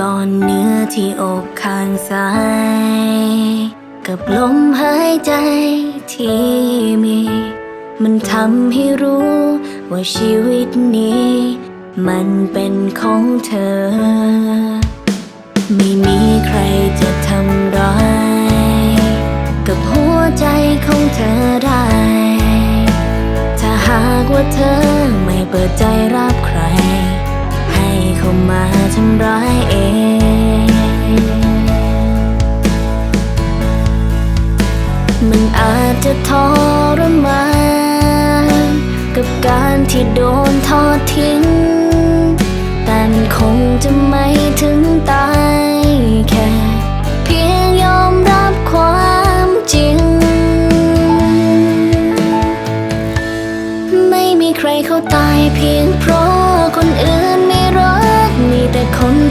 ก่อนเนื้อที่อกข้างซ้าย กับลมหายใจที่มี มันทำให้รู้ว่าชีวิตนี้ มันเป็นของเธอ ไม่มีใครจะทำร้ายกับหัวใจของเธอได้ ถ้าหากว่าเธอไม่เปิดใจรับใคร เข้ามาทำร้ายเองมันอาจจะทรมานกับการที่โดนทอดทิ้ง แต่มันคงจะไม่ถึงตาย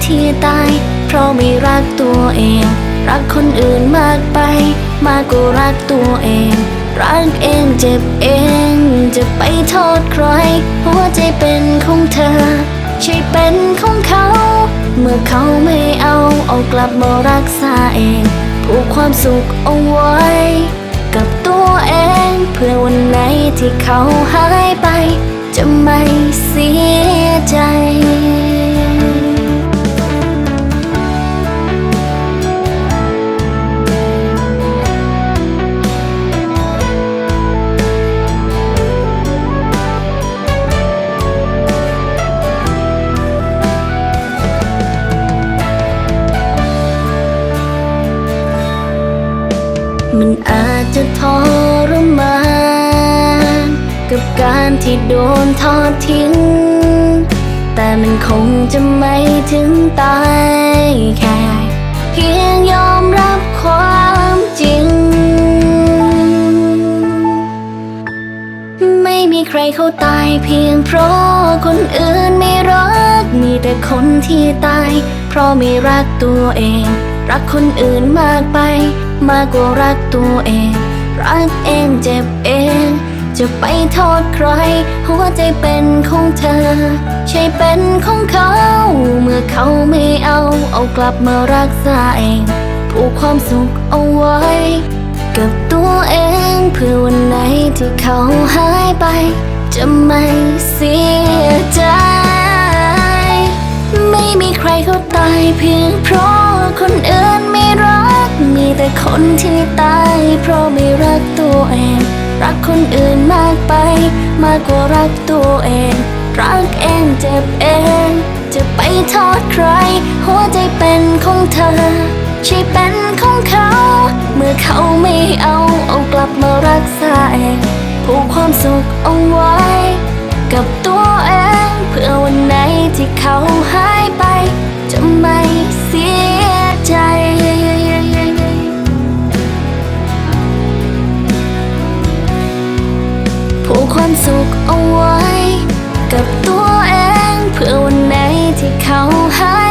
ที่ตาย เพราะไม่รักตัวเอง รักคนอื่นมากไป มากกว่ารักตัวเอง รักเองเจ็บเอง จะไปโทษใคร หัวใจเป็นของเธอ ใช่เป็นของเขา เมื่อเขาไม่เอาเอากลับมารักษาเองผูกความสุขเอาไว้ กับตัวเอง เพื่อวันไหนที่เขาหายไป จะไม่เสียใจ มันอาจจะทรมานกับการที่โดนทอดทิ้ง แต่มันคงจะไม่ถึงตายแค่ เพียงยอมรับความจริง ไม่มีใครเขาตายเพียงเพราะคนอื่นไม่รัก มีแต่คนที่ตาย เพราะไม่รักตัวเอง รักคนอื่นมากไป มากกว่ารักตัวเอง รักเองเจ็บเอง จะไปโทษใคร หัวใจเป็นของเธอ ใช่เป็นของเขา เมื่อเขาไม่เอา เอากลับมารักษาเองผูกความสุขเอาไว้ กับตัวเองเพื่อวันไหนที่เขาหายไป จะไม่เสียใจ ไม่มีใครเขาตายเพียงเพราะคนอื่น แต่คนที่ตาย เพราะไม่รักตัวเอง รักคนอื่นมากไป มากกว่ารักตัวเอง รักเองเจ็บเอง จะไปโทษใคร หัวใจเป็นของเธอ ใช่เป็นของเขา เมื่อเขาไม่เอาเอากลับมารักษาเองผูกความสุขเอาไว้ กับตัวเอง เพื่อวันไหนที่เขาหายไป จะ ไว้ กับตัวเองเพื่อวันไหนที่เขาหาย